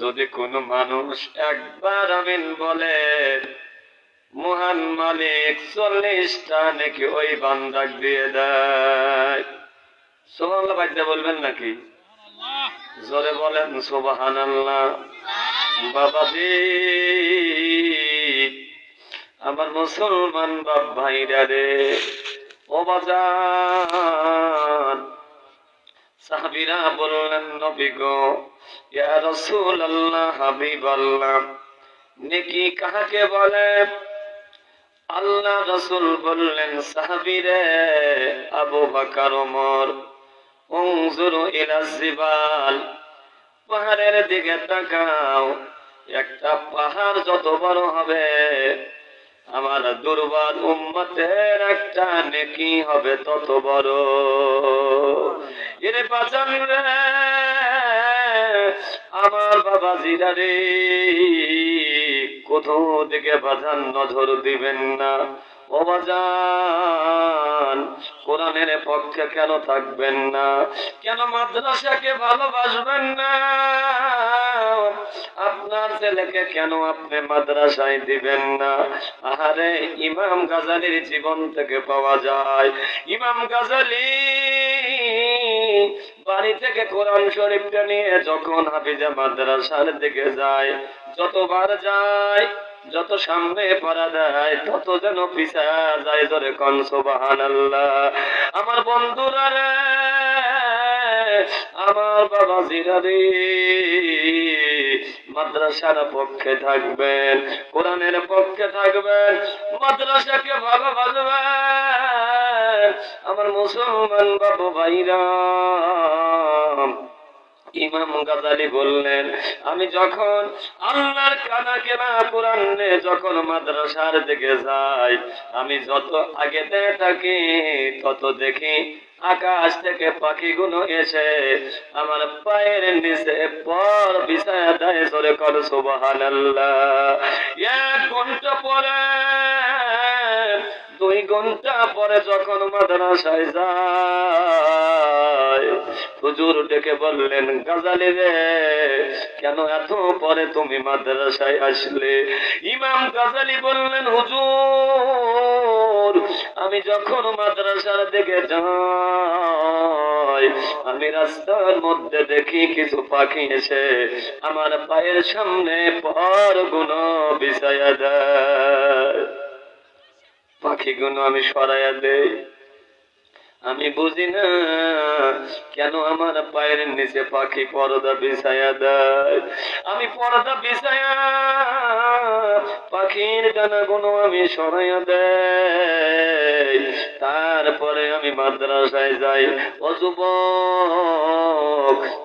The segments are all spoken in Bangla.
যদি কোনো মানুষ একবার আমিন বলে, মহান মালিক চল্লিশটা নাকি ওই বান্দাক দিয়ে দেয়। সোমাল্লা বাদ্যা বলবেন নাকি? জোরে বলেন সোবাহান আল্লাহ বাবাজি, আমার মুসলমান বাপ ভাইরা রে, ও বাজান সাহাবিরা বললেন, নবী গো, ইয়া রাসূল আল্লাহ হাবিব আল্লাহ নেকি কাহাকে বলে? আল্লাহ রসুল বললেন, সাহাবিরে, আবু বাকার, ওমর, উনজুরু ইলা জিবাল, পাহাড়ের দিকে তাকাও। একটা পাহাড় যত বড় হবে আমার দুর্বল উম্মতের একটা নেকি হবে তত বড়। এরে পাচান আমার বাবা জিরা রে, কোথাও দিকে বাজান নজর দিবেন না। ও বাজান কোরআনের পক্ষে কেন থাকবেন না? কেন মাদ্রাসাকে ভালোবাসবেন না? আপনার ছেলেকে কেন আপনি মাদ্রাসায় দিবেন না? আহারে, ইমাম গাজালির জীবন থেকে পাওয়া যায়। ইমাম গাজালি বাড়ি থেকে কোরআন শরীফটা নিয়ে যখন হাফিজা মাদ্রাসার দিকে যায়, যতবার যায় যত সামনে পড়া দেয় তত যেন পিছা যায় ধরে কনসবাহান আল্লাহ আমার বন্ধুরা রে, আমার বাবা জিরারে মাদ্রাসার পক্ষে থাকবেন, কোরআনের পক্ষে থাকবেন, মাদ্রাসাকে ভালোবাসবেন। আমার মুসলমান বাবু ভাইরা ইমাম গাজালি বললেন, আমি যখন আল্লাহর কানা কেনা কোরআনে যখন মাদ্রাসার দিকে যাই, আমি যত আগেতে থাকি, তত দেখি আকাশ থেকে পাখিগুলো এসে আমার পায়ের নিচে পর বিছায়া দেয় সরে কর সুবাহান এক ঘণ্টা পরে দুই ঘণ্টা পরে যখন মাদ্রাসায় যায়। হুজুর ডেকে বললেন, গাজালি রে, কেন এত পরে তুমি মাদ্রাসায় আসলে? ইমাম গাজালি বললেন, হুজুর, আমি যখন মাদ্রাসার দিকে যাই, আমি রাস্তার মধ্যে দেখি কিছু পাখি এসে আমার পায়ের সামনে পর গুণ বিছায়া দেয়। পাখিগুলো আমি সরাইয়া দেই। আমি বুঝি না কেন আমার পায়ের নিচে পাখি পর্দা বিছায়া দেয়। আমি পর্দা বিছায়া পাখির ডানাগুলো আমি সরাইয়া দেয় তারপরে আমি মাদ্রাসায় যাই। ও যুবক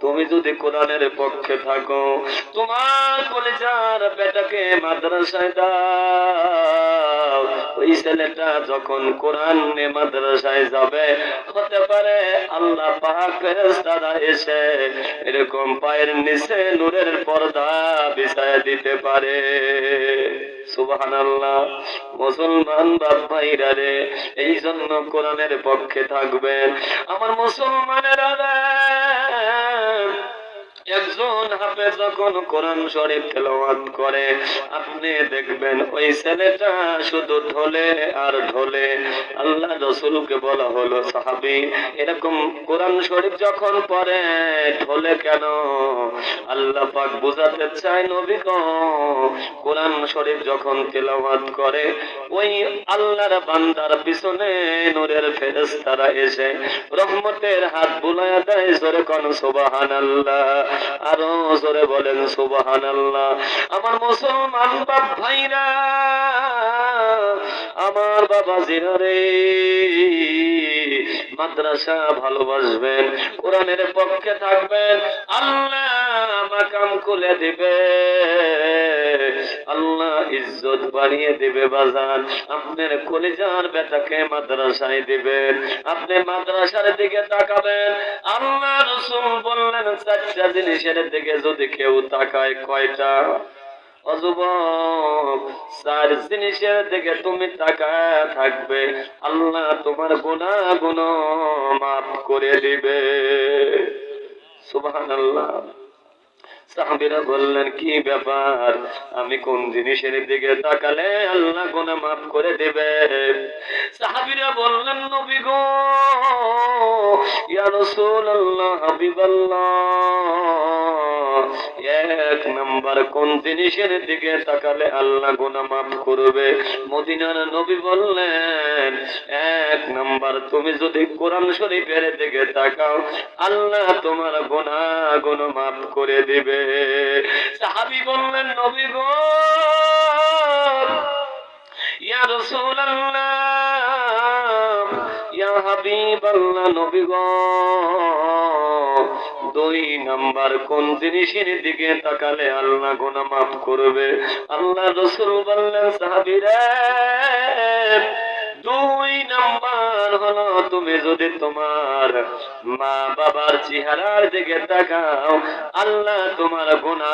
তুমি যদি কোরআনের পক্ষে থাকো, তোমার কলেজার বেটাকে মাদ্রাসায় দাও। ওই ছেলেটা যখন কোরআন নিয়ে মাদ্রাসায় যাবে, হতে পারে আল্লাহ ফেরেশতারা এসে এরকম পায়ের নিচে নূরের পর্দা বিছায় দিতে পারে। সুবহানাল্লাহ, মুসলমান বাপ ভাইরা রে এই জন্য কোরআনের পক্ষে থাকবেন। আমার মুসলমানেরা রে একজন হাফেজ যখন কোরআন শরীফ তেলাওয়াত করে, আপনি দেখবেন ওই ছেলেটা শুধু ঢোলে আর ঢোলে। আল্লাহ রসুলকে বলা হলো, সাহাবি, এরকম কোরআন শরীফ যখন পড়ে, ঢোলে কেন? আল্লাহ পাক বুঝাতে চায়, নবী কোরআন শরীফ যখন তেলাওয়াত করে, ওই আল্লাহর বান্দার পিছনে নূরের ফেরেশতারা এসে রহমতের হাত বুলায়া দেয়, জোরে কোন, সুবহানাল্লাহ। আরও জোরে বলেন সুবাহান আল্লাহ আমার মুসলমান বাপ ভাইরা, আমার বাবা জিহারে মাদ্রাসা ভালোবাসবেন, কোরআনের পক্ষে থাকবেন, আল্লাহ মাকাম খুলে দিবে আল্লাহ ইজ্জত বাড়িয়ে দিবে বাজান। আপনার কলিজার বেটাকে মাদ্রাসায় দিবেন আপনি মাদ্রাসার দিকে তাকাবেন। আল্লাহ রসুল বললেন, চারটা জিনিসের দিকে যদি কেউ তাকায়, কয়টা? দিকে তুমি তাকায় থাকবে। আল্লাহ তোমার গুণা গুণ মাফ করে দিবে। সুবহানাল্লাহ। সাহাবিরা বললেন, কি ব্যাপার? আমি কোন জিনিসের দিকে তাকালে আল্লাহ গুনে মাফ করে দেবে? সাহাবিরা বললেন, নবী গো, ইয়া রাসূলুল্লাহ, হাবিবাল্লাহ এক নাম্বার কোন জিনিসের দিকে তাকালে আল্লাহ গোনা মাফ করবে? মদিনার নবী বললেন, এক নাম্বার তুমি যদি কোরআন শরীফের দিকে তাকাও, আল্লাহ তোমার গোনা গুণ মাফ করে দিবে। সাহাবি বললেন, নবী গো, ইয়া রাসূলুল্লাহ, ইয়া হাবিবাল্লাহ, নবী গো দুই নাম্বার, কোন জিনিসের দিকে তাকালে আল্লাহ গোনা মাফ করবে? আল্লাহ রসুল বললেন, সাহাবিরা, দুই নাম্বার হলো, তুমি যদি তোমার মা বাবার চেহারার দিকে তাকাও, আল্লাহ তোমার গোনা